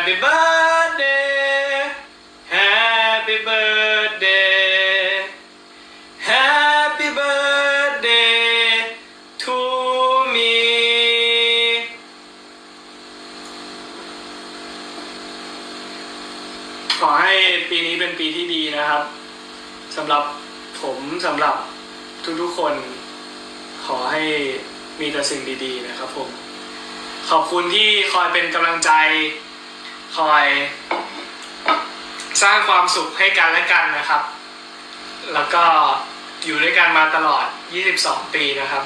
Happy birthday Happy birthday Happy birthday to me ขอให้ปีนี้เป็นปีที่ดีนะครับสำหรับผมสำหรับทุกๆคน ขอให้มีแต่สิ่งดีๆนะครับผม ขอบคุณที่คอยเป็นกำลังใจ คอยสร้างความสุขให้กันและกันนะครับ แล้วก็อยู่ด้วยกันมาตลอด 22 ปีนะครับ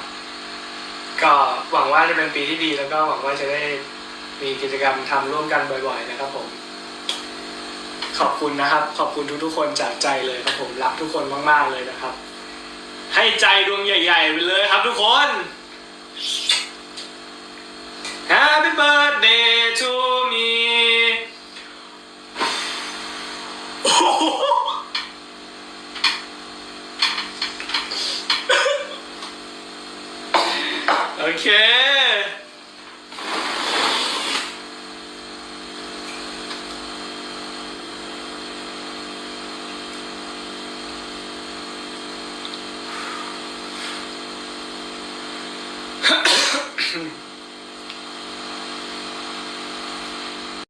ก็หวังว่าจะเป็นปีที่ดี แล้วก็หวังว่าจะได้มีกิจกรรมทำร่วมกันบ่อย ๆ นะครับผม ขอบคุณนะครับ ขอบคุณทุกๆคนจากใจเลยครับผมรักทุกคนมากๆเลยนะครับ ให้ใจดวงใหญ่ ๆ ไปเลยครับทุกคน โอ้โหโอเค